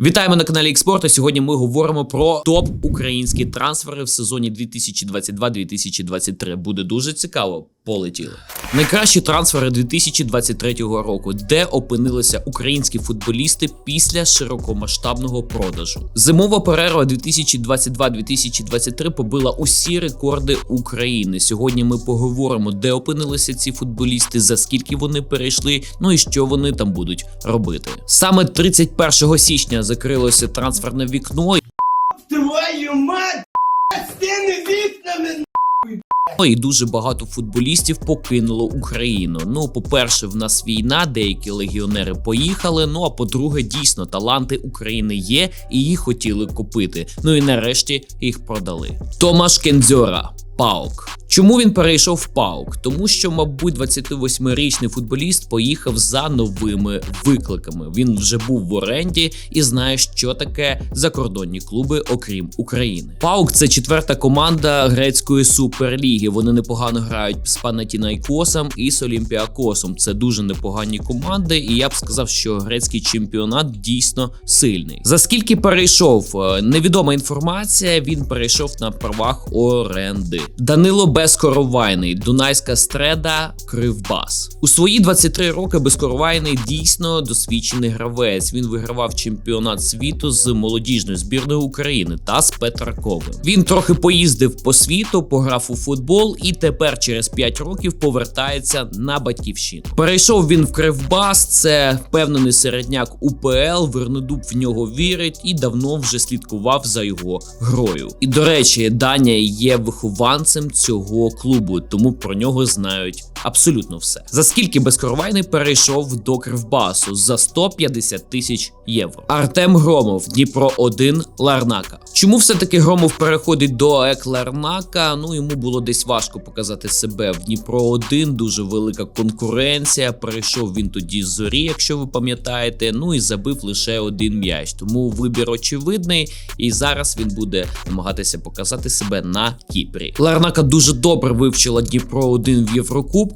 Вітаємо на каналі Експорт. Сьогодні ми говоримо про топ українські трансфери в сезоні 2022-2023. Буде дуже цікаво. Полетіли. Найкращі трансфери 2023 року, де опинилися українські футболісти після широкомасштабного продажу. Зимова перерва 2022-2023 побила усі рекорди України. Сьогодні ми поговоримо, де опинилися ці футболісти, за скільки вони перейшли, ну і що вони там будуть робити. Саме 31 січня закрилося трансферне вікно. Твою мать! З вікнами! Ну, І дуже багато футболістів покинуло Україну. Ну, по-перше, в нас війна, деякі легіонери поїхали. Ну а по-друге, дійсно, таланти України є, і їх хотіли купити. Ну і нарешті їх продали. Томаш Кензьора. Паук. Чому він перейшов в Паук? Тому що, мабуть, 28-річний футболіст поїхав за новими викликами. Він вже був в оренді і знає, що таке закордонні клуби, окрім України. Паук це четверта команда грецької суперліги. Вони непогано грають з Панатінайкосом і з Олімпіакосом. Це дуже непогані команди, і я б сказав, що грецький чемпіонат дійсно сильний. За скільки перейшов? Е, Невідома інформація. Він перейшов на правах оренди. Данило Безкоровайний, Дунайська стреда, Кривбас. У свої 23 роки Безкоровайний дійсно досвідчений гравець. Він вигравав чемпіонат світу з молодіжною збірною України та з Петраковим. Він трохи поїздив по світу, пограв у футбол і тепер через 5 років повертається на батьківщину. Перейшов він в Кривбас. Це впевнений середняк УПЛ. Вернодуб в нього вірить і давно вже слідкував за його грою. І до речі, Даня є вихованцем цього клубу, тому про нього знають абсолютно все. За скільки безкоровайний перейшов до Кривбасу за 150 тисяч євро. Артем Громов, Дніпро 1 Ларнака. Чому все-таки Громов переходить до ЕК Ларнака? Ну йому було десь важко показати себе в Дніпро 1 дуже велика конкуренція. Перейшов він тоді з зорі, якщо ви пам'ятаєте. Ну і забив лише один м'яч. Тому вибір очевидний, і зараз він буде намагатися показати себе на Кіпрі. Ларнака дуже добре вивчила Дніпро 1 в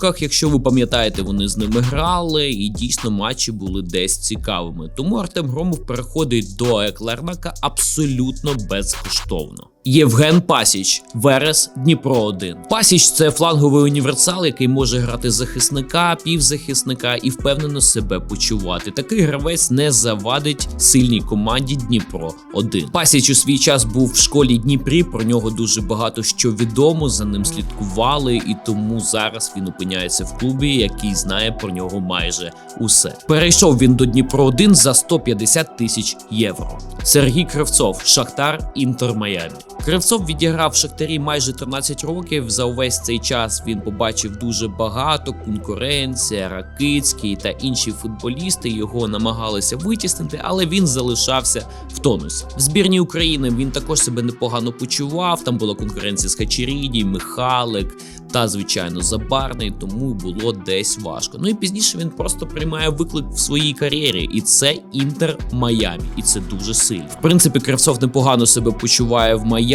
Єврокубках. Якщо ви пам'ятаєте, вони з ними грали, і дійсно матчі були десь цікавими. Тому Артем Громов переходить до Еклернака абсолютно безкоштовно. Євген Пасіч, Верес, Дніпро 1. Пасіч це фланговий універсал, який може грати захисника, півзахисника і впевнено себе почувати. Такий гравець не завадить сильній команді Дніпро 1. Пасіч у свій час був в школі Дніпрі. Про нього дуже багато що відомо. За ним слідкували, і тому зараз він опиняється в клубі, який знає про нього майже усе. Перейшов він до Дніпро 1 за 150 тисяч євро. Сергій Кривцов, Шахтар, Інтер Майамі. Кривцов відіграв в Шахтарі майже 13 років. За увесь цей час він побачив дуже багато конкуренція, Ракицький та інші футболісти його намагалися витіснити, але він залишався в тонусі. В збірній України він також себе непогано почував. Там була конкуренція з Хачеріді, Михалик та звичайно Забарний, тому було десь важко. Ну і пізніше він просто приймає виклик в своїй кар'єрі, і це Інтер Майамі, і це дуже сильно. В принципі, Кравцов непогано себе почуває в Майамі.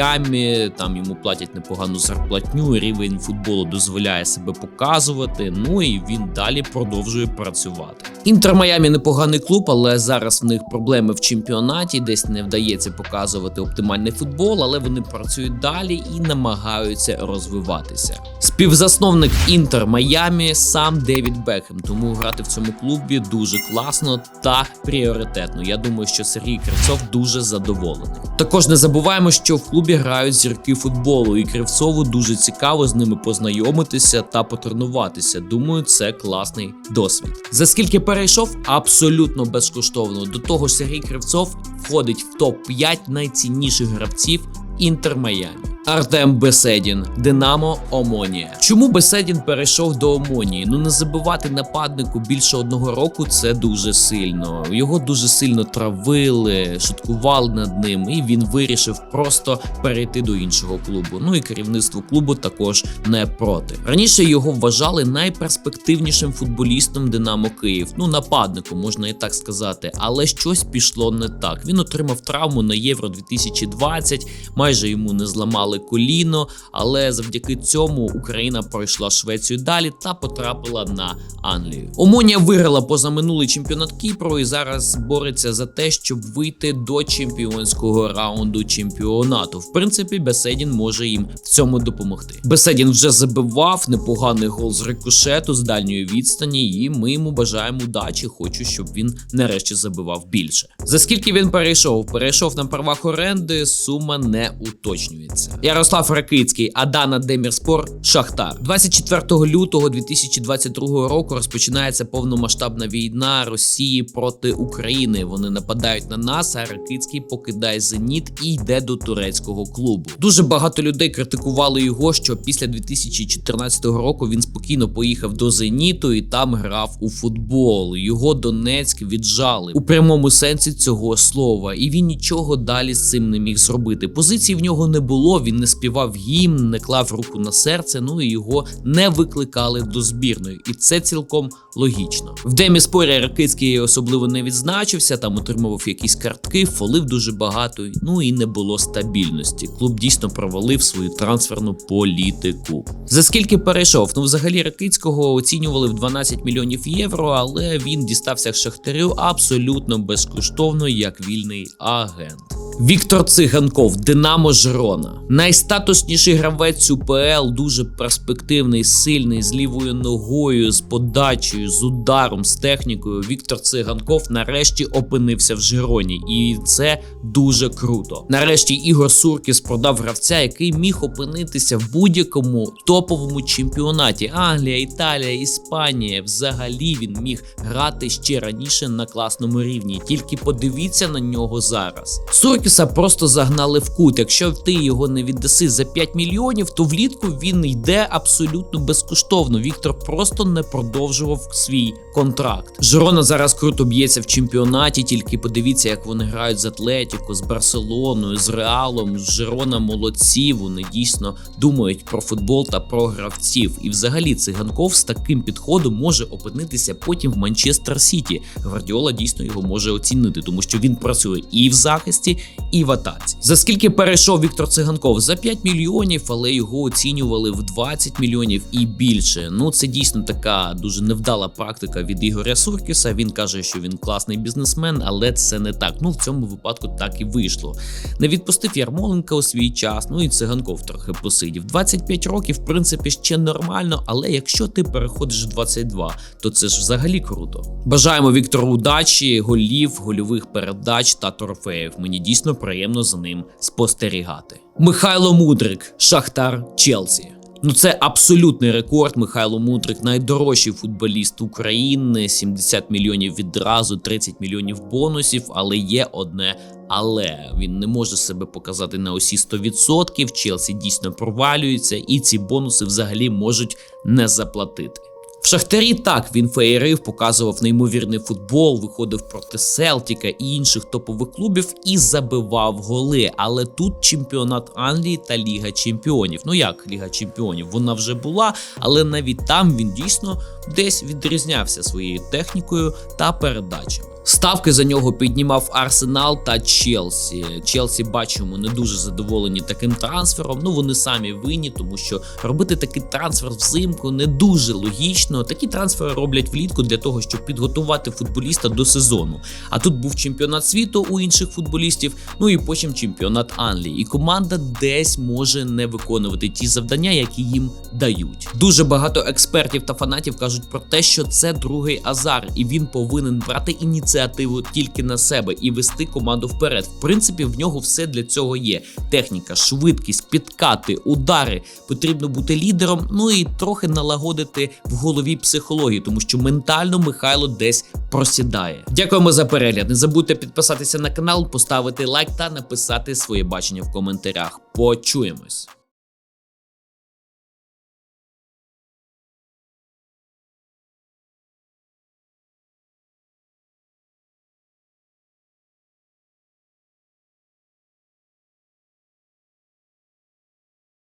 Там йому платять непогану зарплатню. Рівень футболу дозволяє себе показувати. Ну і він далі продовжує працювати. Інтер Майамі непоганий клуб, але зараз в них проблеми в чемпіонаті. Десь не вдається показувати оптимальний футбол, але вони працюють далі і намагаються розвиватися. Співзасновник Інтер Майамі сам Девід Бекхем, тому грати в цьому клубі дуже класно та пріоритетно. Я думаю, що Сергій Кривцов дуже задоволений. Також не забуваємо, що в клубі грають зірки футболу, і Кривцову дуже цікаво з ними познайомитися та потренуватися. Думаю, це класний досвід. За скільки перейшов, абсолютно безкоштовно. До того Сергій Кривцов входить в топ 5 найцінніших гравців Інтер Майамі. Артем Беседін, Динамо Омонія. Чому Беседін перейшов до Омонії? Ну не забивати нападнику більше одного року це дуже сильно. Його дуже сильно травили, шуткували над ним, і він вирішив просто перейти до іншого клубу. Ну і керівництво клубу також не проти. Раніше його вважали найперспективнішим футболістом Динамо Київ. Ну нападником можна і так сказати, але щось пішло не так. Він отримав травму на Євро 2020, майже йому не зламали зламали коліно, але завдяки цьому Україна пройшла Швецію далі та потрапила на Англію. Омонія виграла позаминулий чемпіонат Кіпру і зараз бореться за те, щоб вийти до чемпіонського раунду чемпіонату. В принципі, Беседін може їм в цьому допомогти. Беседін вже забивав непоганий гол з рикошету з дальньої відстані, і ми йому бажаємо удачі. Хочу, щоб він нарешті забивав більше. За скільки він перейшов? Перейшов на правах оренди. Сума не уточнюється. Ярослав Ракицький, Адана Демірспор, Шахтар. 24 лютого 2022 року розпочинається повномасштабна війна Росії проти України. Вони нападають на нас. А Ракицький покидає зеніт і йде до турецького клубу. Дуже багато людей критикували його, що після 2014 року він спокійно поїхав до зеніту і там грав у футбол. Його Донецьк віджали у прямому сенсі цього слова, і він нічого далі з цим не міг зробити. Позиції в нього не було. Він не співав гімн, не клав руку на серце. Ну і його не викликали до збірної, і це цілком логічно. В Деміспорі Ракицький особливо не відзначився, там отримував якісь картки, фолив дуже багато. Ну і не було стабільності. Клуб дійсно провалив свою трансферну політику. За скільки перейшов? Ну, взагалі Ракицького оцінювали в 12 мільйонів євро, але він дістався Шахтарю абсолютно безкоштовно як вільний агент. Віктор Циганков, Динамо Жирона. Найстатусніший гравець УПЛ, дуже перспективний, сильний, з лівою ногою, з подачею, з ударом, з технікою. Віктор Циганков нарешті опинився в Жироні, і це дуже круто. Нарешті Ігор Суркіс продав гравця, який міг опинитися в будь-якому топовому чемпіонаті. Англія, Італія, Іспанія. Взагалі він міг грати ще раніше на класному рівні. Тільки подивіться на нього зараз. Суркіса просто загнали в кут. Якщо ти його не віддаси за 5 мільйонів, то влітку він йде абсолютно безкоштовно. Віктор просто не продовжував свій контракт. Жирона зараз круто б'ється в чемпіонаті. Тільки подивіться, як вони грають з Атлетіко, з Барселоною, з Реалом. Жирона молодці. Вони дійсно думають про футбол та про гравців. І взагалі циганков з таким підходом може опинитися потім в Манчестер Сіті. Гвардіола дійсно його може оцінити, тому що він працює і в захисті, і в атаці. За скільки перейшов Віктор Циганков? За 5 мільйонів, але його оцінювали в 20 мільйонів і більше. Ну це дійсно така дуже невдала практика від Ігоря Суркіса. Він каже, що він класний бізнесмен, але це не так. Ну в цьому випадку так і вийшло. Не відпустив Ярмоленка у свій час. Ну і циганков трохи посидів. 25 років, в принципі, ще нормально, але якщо ти переходиш в 22, то це ж взагалі круто. Бажаємо Віктору удачі, голів, гольових передач та трофеїв. Мені дійсно приємно за ним спостерігати. Михайло Мудрик, Шахтар, Челсі. Ну, це абсолютний рекорд. Михайло Мудрик, найдорожчий футболіст України. 70 мільйонів відразу, 30 мільйонів бонусів. Але є одне. Але він не може себе показати на усі 100%. Челсі дійсно провалюється, і ці бонуси взагалі можуть не заплатити. В Шахтарі так він феєрив, показував неймовірний футбол, виходив проти Селтіка і інших топових клубів і забивав голи. Але тут чемпіонат Англії та Ліга Чемпіонів. Ну як Ліга Чемпіонів? Вона вже була, але навіть там він дійсно десь відрізнявся своєю технікою та передачами. Ставки за нього піднімав Арсенал та Челсі. Челсі бачимо не дуже задоволені таким трансфером. Ну вони самі винні, тому що робити такий трансфер взимку не дуже логічно. Такі трансфери роблять влітку для того, щоб підготувати футболіста до сезону. А тут був чемпіонат світу у інших футболістів. Ну і потім чемпіонат Англії. І команда десь може не виконувати ті завдання, які їм дають. Дуже багато експертів та фанатів кажуть про те, що це другий азар, і він повинен брати ініціативу тільки на себе і вести команду вперед. В принципі, в нього все для цього є: техніка, швидкість, підкати, удари. Потрібно бути лідером. Ну і трохи налагодити в голові психологію, тому що ментально Михайло десь просідає. Дякуємо за перегляд. Не забудьте підписатися на канал, поставити лайк та написати своє бачення в коментарях. Почуємось.